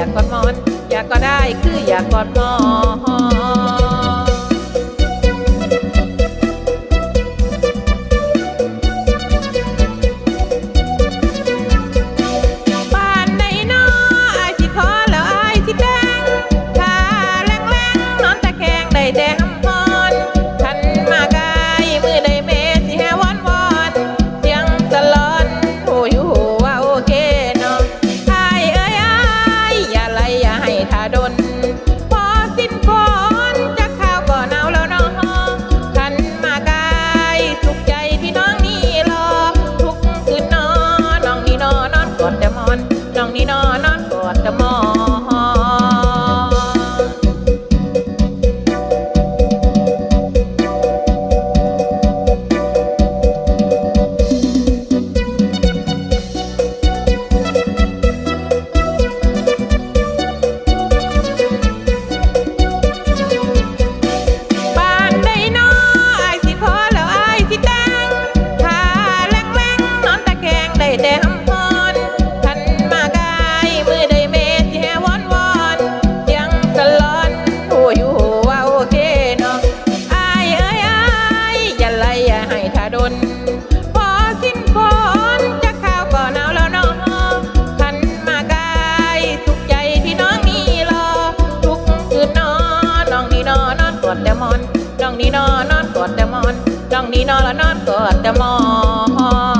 อยากกอดมอน อยากก็ได้คืออยากกอดมอน อดแต่มอนน้องนี่นอนแล้วนอนกอดแต่มอน